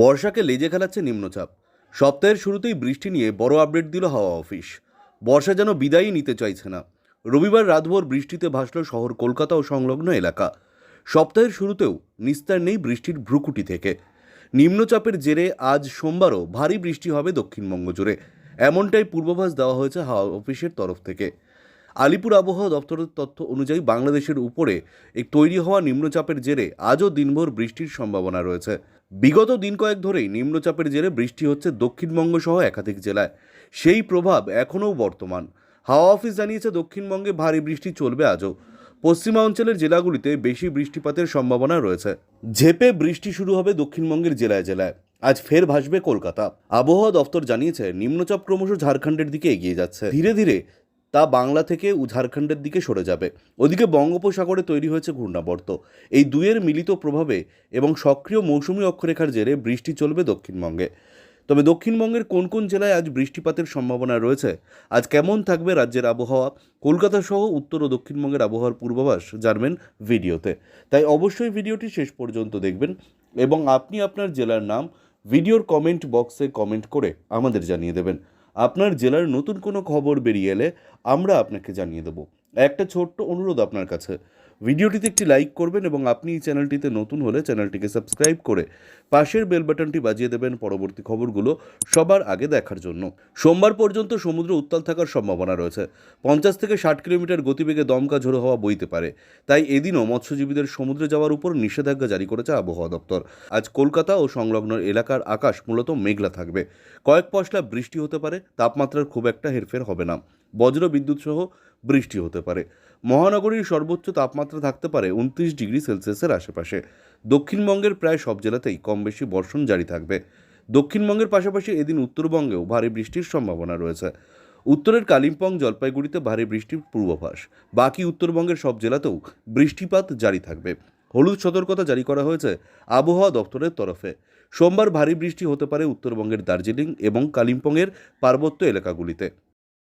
বর্ষাকে লেজে খেলাচ্ছে নিম্নচাপ। সপ্তাহের শুরুতেই বৃষ্টি নিয়ে বড় আপডেট দিল হাওয়া অফিস। বর্ষা যেন বিদায়ই নিতে চাইছে না। রবিবার রাতভর বৃষ্টিতে ভাসল শহর কলকাতা ও সংলগ্ন এলাকা। সপ্তাহের শুরুতেও নিস্তার নেই বৃষ্টির ভ্রুকুটি থেকে। নিম্নচাপের জেরে আজ সোমবারও ভারী বৃষ্টি হবে দক্ষিণবঙ্গ জুড়ে। এমনটাই পূর্বাভাস দেওয়া হয়েছে হাওয়া অফিসের তরফ থেকে। আলিপুর আবহাওয়া দপ্তরের তথ্য অনুযায়ী বাংলাদেশের উপরে এই তৈরি হওয়া নিম্নচাপের জেরে আজও দিনভর বৃষ্টির সম্ভাবনা রয়েছে। বিগত দিন কয়েক ধরেই নিম্নচাপের জেরে বৃষ্টি হচ্ছে দক্ষিণবঙ্গ সহ একাধিক জেলায়। সেই প্রভাব এখনও বর্তমান। হাওয়া অফিস জানিয়েছে দক্ষিণবঙ্গে ভারী বৃষ্টি চলবে আজও। পশ্চিমা অঞ্চলের জেলাগুলিতে বেশি বৃষ্টিপাতের সম্ভাবনা রয়েছে। ঝেপে বৃষ্টি শুরু হবে দক্ষিণবঙ্গের জেলায় জেলায়। আজ ফের ভাসবে কলকাতা। আবহাওয়া দপ্তর জানিয়েছে, নিম্নচাপ ক্রমশ ঝাড়খণ্ডের দিকে এগিয়ে যাচ্ছে। ধীরে ধীরে তা বাংলা থেকে ঝাড়খণ্ডের দিকে সরে যাবে। ওদিকে বঙ্গোপসাগরে তৈরি হয়েছে ঘূর্ণাবর্ত। এই দুয়ের মিলিত প্রভাবে এবং সক্রিয় মৌসুমী অক্ষরেখার জেরে বৃষ্টি চলবে দক্ষিণবঙ্গে। তবে দক্ষিণবঙ্গের কোন কোন জেলায় আজ বৃষ্টিপাতের সম্ভাবনা রয়েছে? আজ কেমন থাকবে রাজ্যের আবহাওয়া? কলকাতা সহ উত্তর ও দক্ষিণবঙ্গের আবহাওয়ার পূর্বাভাস জানবেন ভিডিওতে। তাই অবশ্যই ভিডিওটি শেষ পর্যন্ত দেখবেন এবং আপনি আপনার জেলার নাম ভিডিওর কমেন্ট বক্সে কমেন্ট করে আমাদের জানিয়ে দেবেন। আপনার জেলার নতুন কোনো খবর বেরিয়ে এলে আমরা আপনাকে জানিয়ে দেবো। একটা ছোট্ট অনুরোধ আপনার কাছে। ভিডিওটিতে একটি লাইক করবেন এবং আপনি এই চ্যানেলটিতে নতুন হলে চ্যানেলটিকে সাবস্ক্রাইব করে পাশের বেল বাটনটি বাজিয়ে দেবেন পরবর্তী খবরগুলো সবার আগে দেখার জন্য। সোমবার পর্যন্ত সমুদ্র উত্তাল থাকার সম্ভাবনা রয়েছে। পঞ্চাশ থেকে ষাট কিলোমিটার গতিবেগে দমকা ঝোড়ো হওয়া বইতে পারে। তাই এদিনও মৎস্যজীবীদের সমুদ্রে যাওয়ার উপর নিষেধাজ্ঞা জারি করেছে আবহাওয়া দপ্তর। আজ কলকাতা ও সংলগ্ন এলাকার আকাশ মূলত মেঘলা থাকবে। কয়েক পশলা বৃষ্টি হতে পারে, তাপমাত্রার খুব একটা হেরফের হবে না। বজ্র বিদ্যুৎ সহ বৃষ্টি হতে পারে। মহানগরীর সর্বোচ্চ তাপমাত্রা থাকতে পারে উনত্রিশ ডিগ্রি সেলসিয়াসের আশেপাশে। দক্ষিণবঙ্গের প্রায় সব জেলাতেই কম বেশি বর্ষণ জারি থাকবে। দক্ষিণবঙ্গের পাশাপাশি এদিন উত্তরবঙ্গেও ভারী বৃষ্টির সম্ভাবনা রয়েছে। উত্তরের কালিম্পং, জলপাইগুড়িতে ভারী বৃষ্টির পূর্বাভাস। বাকি উত্তরবঙ্গের সব জেলাতেও বৃষ্টিপাত জারি থাকবে। হলুদ সতর্কতা জারি করা হয়েছে আবহাওয়া দপ্তরের তরফে। সোমবার ভারী বৃষ্টি হতে পারে উত্তরবঙ্গের দার্জিলিং এবং কালিম্পংয়ের পার্বত্য এলাকাগুলিতে।